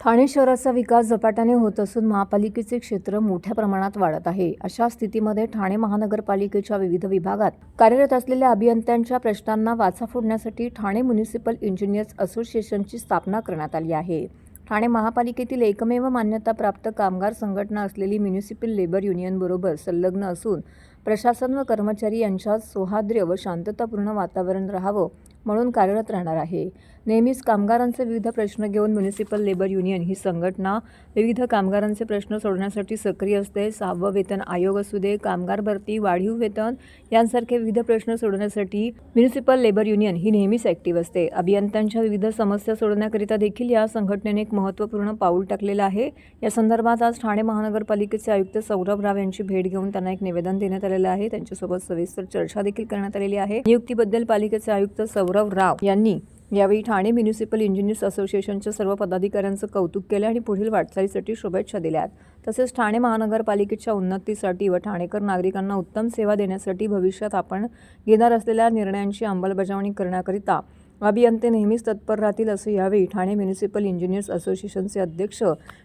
ठाणे शहराचा विकास झपाट्याने होत असून महापालिकेचे क्षेत्र मोठ्या प्रमाणात वाढत आहे. अशा स्थितीमध्ये ठाणे महानगरपालिकेच्या विविध विभागात कार्यरत असलेल्या अभियंत्यांच्या प्रश्नांना वाचा फोडण्यासाठी ठाणे म्युनिसिपल इंजिनियर्स असोसिएशनची स्थापना करण्यात आली आहे. ठाणे महापालिकेतील एकमेव मान्यताप्राप्त कामगार संघटना असलेली म्युनिसिपल लेबर युनियनबरोबर संलग्न असून प्रशासन व कर्मचारी यांच्यात सौहार्द्र्य व शांततापूर्ण वातावरण राहावं म्हणून कार्यरत राहणार आहे. नेहमीच कामगारांचे विविध प्रश्न घेऊन म्युनिसिपल लेबर युनियन ही संघटना विविध कामगारांचे प्रश्न सोडवण्यासाठी सक्रिय असते. सहावं वेतन आयोग असू दे कामगार भरती वाढीव वेतन यांसारखे विविध प्रश्न सोडवण्यासाठी म्युनिसिपल लेबर युनियन ही नेहमीच ॲक्टिव्ह असते. अभियंत्यांच्या विविध समस्या सोडवण्याकरिता देखील या संघटनेने एक महत्त्वपूर्ण पाऊल टाकलेलं आहे. या संदर्भात आज ठाणे महानगरपालिकेचे आयुक्त सौरभ राव यांची भेट घेऊन त्यांना एक निवेदन देण्यात आलेला आहे. त्यांच्यासोबत सविस्तर चर्चा देखील करण्यात आलेली आहे. नियुक्तीबद्दल पालिकेचे आयुक्त सौरव राव यांनी यावेळी ठाणे म्युनिसिपल इंजिनियर्स असोसिएशनच्या सर्व पदाधिकाऱ्यांचं कौतुक केलं आणि पुढील वाटचालीसाठी शुभेच्छा दिल्यात तसेच ठाणे महानगरपालिकेच्या उन्नतीसाठी व ठाणेकर नागरिकांना उत्तम सेवा देण्यासाठी भविष्यात आपण घेणार असलेल्या निर्णयांची अंमलबजावणी करण्याकरिता अभियंते नेहमीच तत्पर राहतील असं यावेळी ठाणे म्युनिसिपल इंजिनियर्स असोसिएशनचे अध्यक्ष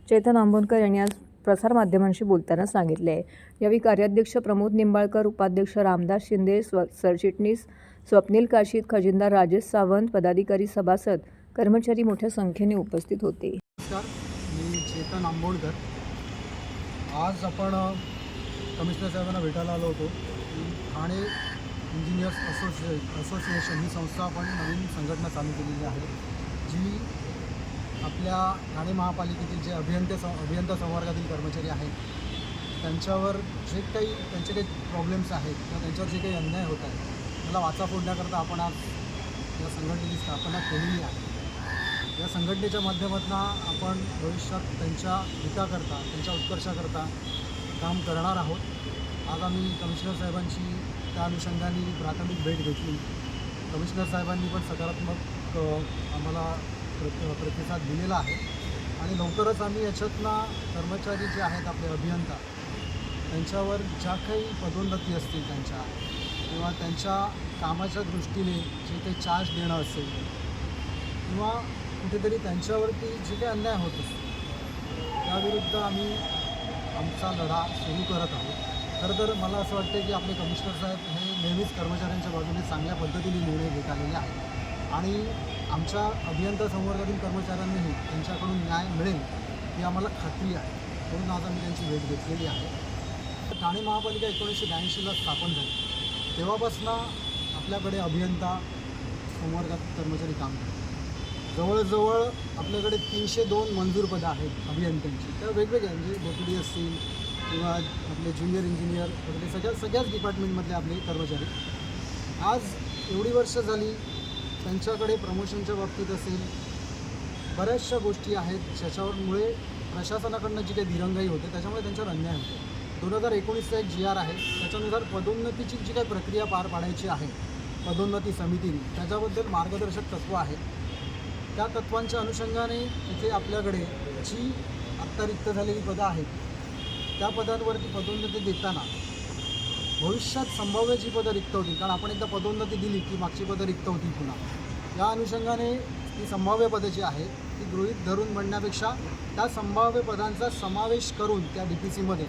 चेतन आंबोनकर यांनी आज प्रसारमाध्यमांशी बोलताना सांगितले. आहे यावेळी कार्याध्यक्ष प्रमोद निंबाळकर उपाध्यक्ष रामदास शिंदे स्व सरचिटणीस स्वप्नील काशीद खजिनदार राजेश सावंत पदाधिकारी सभासद कर्मचारी मोठ्या संख्येने उपस्थित होते. नमस्कार मी चेतन आंबोडकर. आज आपण कमिशनर साहेबांना भेटायला आलो होतो. ठाणे इंजिनियर्स असोसिए असोसिएशन ही संस्था आपण नवीन संघटना चालू केलेली आहे जी आपल्या ठाणे महापालिकेतील जे अभियंते स अभियंता संवर्गातील कर्मचारी आहेत त्यांच्यावर जे काही त्यांचे काही प्रॉब्लेम्स आहेत किंवा त्यांच्यावर जे काही अन्याय होत आहे त्याला वाचा फोडण्याकरता आपण आज या संघटनेची स्थापना केलेली आहे. या संघटनेच्या माध्यमातून आपण भविष्यात त्यांच्या हिताकरता त्यांच्या उत्कर्षाकरता काम करणार आहोत. आज आम्ही कमिशनर साहेबांची त्या अनुषंगाने प्राथमिक भेट घेतली. कमिशनर साहेबांनी पण सकारात्मक आम्हाला प्रत प्रतिसाद दिलेला आहे. आणि लवकरच आम्ही याच्यातनं कर्मचारी जे आहेत आपले अभियंता त्यांच्यावर ज्या काही पदोन्नती असतील त्यांच्या किंवा त्यांच्या कामाच्या दृष्टीने जे काही चार्ज देणं असेल किंवा कुठेतरी त्यांच्यावरती जे काही अन्याय होत असतो त्याविरुद्ध आम्ही आमचा लढा सुरू करत आहोत. खरं तर मला असं वाटतं की आपले कमिशनर साहेब हे नेहमीच कर्मचाऱ्यांच्या बाजूने चांगल्या पद्धतीने निर्णय घेत आलेले आहेत. आणि आमच्या अभियंता संवर्गातील कर्मचाऱ्यांनाही त्यांच्याकडून न्याय मिळेल ही आम्हाला खात्री आहे. म्हणून आज आम्ही त्यांची भेट घेतलेली आहे. ठाणे महापालिका एकोणीसशे ब्याऐंशीला स्थापन झाली. तेव्हापासून आपल्याकडे अभियंता संवर्गात कर्मचारी काम करतात. जवळजवळ आपल्याकडे तीनशे दोन मंजूर पदं आहेत अभियंत्यांची. तर वेगवेगळ्या म्हणजे डेप्युटी असतील किंवा आपले ज्युनियर इंजिनियर वगैरे सगळ्या सगळ्याच डिपार्टमेंटमधले आपले कर्मचारी. आज एवढी वर्ष झाली त्यांच्याकडे प्रमोशनच्या बाबतीत असेल बऱ्याचशा गोष्टी आहेत ज्याच्यावरमुळे प्रशासनाकडनं जी काही दिरंगाई होते त्याच्यामुळे त्यांच्यावर अन्याय होतो. दोन हजार एकोणीसचा एक जी आर आहे त्याच्यानुसार पदोन्नतीची जी काही प्रक्रिया पार पाडायची आहे पदोन्नती समितीने त्याच्याबद्दल मार्गदर्शक तत्त्व आहेत त्या तत्त्वांच्या अनुषंगाने इथे आपल्याकडे जी आत्ता रिक्त झालेली पदं आहेत त्या पदांवरती पदोन्नती देताना भविष्यात संभाव्य जी पदं रिक्त होती कारण आपण एकदा पदोन्नती दिली की मागची पदं रिक्त होती पुन्हा. या अनुषंगाने ती संभाव्य पदं जी आहेत ती गृहीत धरून म्हणण्यापेक्षा त्या संभाव्य पदांचा समावेश करून त्या डी पी सीमध्ये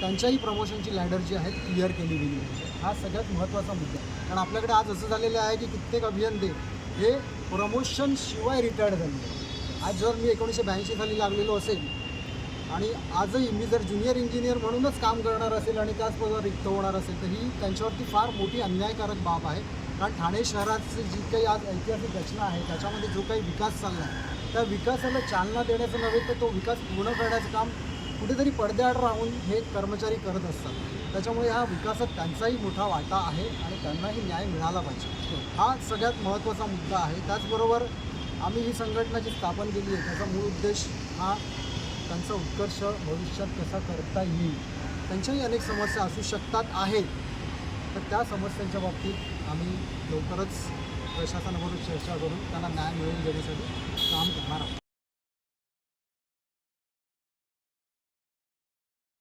त्यांच्याही प्रमोशनची लॅडर जी आहे क्लिअर केली गेली हा सगळ्यात महत्त्वाचा मुद्दा आहे. कारण आपल्याकडे आज असं झालेलं आहे की कित्येक अभियंते हे प्रमोशनशिवाय रिटायर्ड झाले आज जर मी एकोणीसशे ब्याऐंशी साली लागलेलो असेल आणि आजही मी जर ज्युनियर इंजिनियर म्हणूनच काम करणार असेल आणि त्याच रिक्त होणार असेल तर ही त्यांच्यावरती फार मोठी अन्यायकारक बाब आहे. कारण ठाणे शहराची जी काही आज ऐतिहासिक रचना आहे त्याच्यामध्ये जो काही विकास चालला आहे त्या विकासाला चालना देण्याचं नव्हे तर तो विकास पूर्ण करण्याचं काम कुठेतरी पडद्याआड राहून हे कर्मचारी करत असतात. त्याच्यामुळे ह्या विकासात त्यांचाही मोठा वाटा आहे आणि त्यांनाही न्याय मिळाला पाहिजे. हा सगळ्यात महत्त्वाचा मुद्दा आहे. त्याचबरोबर आम्ही ही संघटना जी स्थापन केली आहे त्याचा मूळ उद्देश हा त्यांचा उत्कर्ष भविष्यात कसा करता येईल? त्यांच्याही अनेक समस्या असू शकतात आहेत. तर त्या समस्यांच्या बाबतीत आम्ही लवकरच प्रशासनाबरोबर चर्चा करून त्यांना न्याय मिळवून देण्यासाठी काम करणार आहोत.